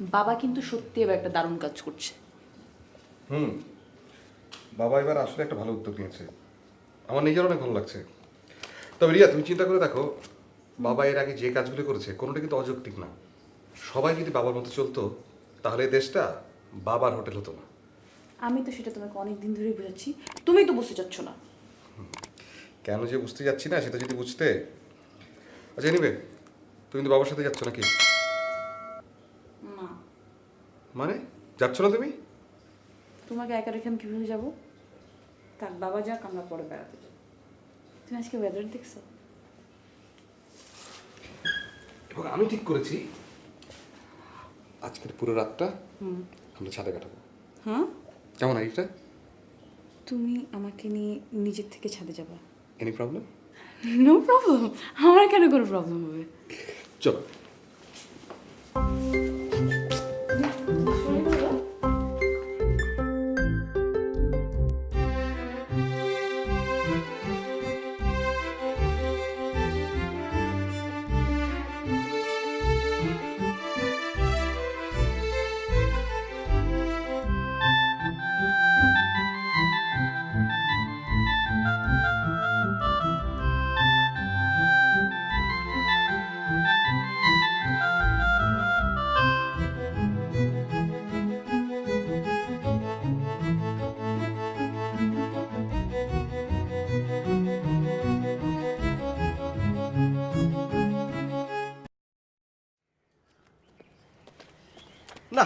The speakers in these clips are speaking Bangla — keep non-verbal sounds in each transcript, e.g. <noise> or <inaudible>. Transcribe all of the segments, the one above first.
বাবা কিন্তু সত্যি এবার একটা দারুণ কাজ করছে। হুম। বাবা এবার আসলে একটা ভালো উদ্যোগ নিয়েছে। আমার নিজের অনেক ভালো লাগছে। তবে রিয়া তুমি চিন্তা করে দেখো বাবা এর আগে যে কাজগুলো করেছে কোনোটা কিন্তু অযৌক্তিক না। সবাই যদি বাবার মতো চলতো তাহলে দেশটা বাবার হোটেল হতো না। আমি তো সেটা তোমাকে অনেক দিন ধরেই বোঝাচ্ছি। তুমি তো বুঝতে চাচ্ছ না। কেন যে বুঝতে যাচ্ছি না সেটা যদি বুঝতে। আচ্ছা নিবে তুমি তো বাবার সাথে যাচ্ছ নাকি? মানে যাচ্ছ না তুমি? তোমাকে একা রেখে আমি কীভাবে যাব? তার বাবা যাক আমরা পরে বেড়াতে যাব। তুমি আজকে ওয়েদার দেখছ? এবং আমি ঠিক করেছি আজকের পুরো রাতটা আমরা ছাদে কাটাবো। হ্যাঁ? কেমন আইডিটা তুমি আমাকে নিয়ে নিজের থেকে ছাদে যাবা। এনি প্রবলেম নো প্রবলেম আমার কেন কোনো প্রবলেম হবে? চলো। না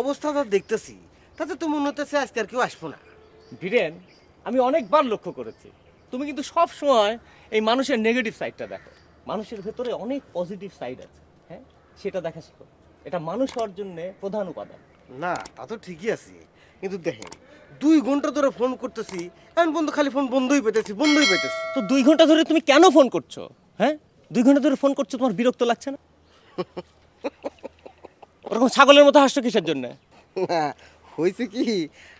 অবস্থা তো দেখতেছি তাতে তো মনে হতেছে আজকে আর কেউ আসব না। বীরেন আমি অনেকবার লক্ষ্য করেছি। তুমি কিন্তু সব সময় এই মানুষের নেগেটিভ সাইডটা দেখো। মানুষের ভেতরে অনেক পজিটিভ সাইড আছে হ্যাঁ? সেটা দেখা শেখো। এটা মানুষ হওয়ার জন্য প্রধান উপাদান। না তা তো ঠিকই আছে। কিন্তু দেখেন দুই ঘণ্টা ধরে ফোন করতেছি এখন বন্ধু খালি ফোন বন্ধই পেতেছি বন্ধই পেতেছি। তো দুই ঘণ্টা ধরে তুমি কেন ফোন করছ হ্যাঁ? দুই ঘণ্টা ধরে ফোন করছ তোমার বিরক্ত লাগছে না? <laughs> ওরকম ছাগলের মতো হাসছো কিসের জন্য? না হয়েছে কি?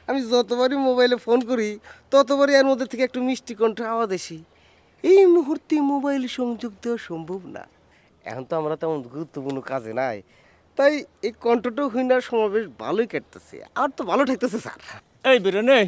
আমি যতবারই মোবাইলে ফোন করি ততবারই এর মধ্যে থেকে একটু মিষ্টি কণ্ঠ আওয়াজ আসি। এই মুহূর্তে মোবাইল সংযোগ দেওয়া সম্ভব না। এখন তো আমরা তেমন গুরুত্বপূর্ণ কাজে নাই। তাই এই কণ্ঠটাও হইনার সমাবেশ ভালোই কাটতেছে। আর তো ভালো ঠেকতেছে স্যার। এই বীরেন এই।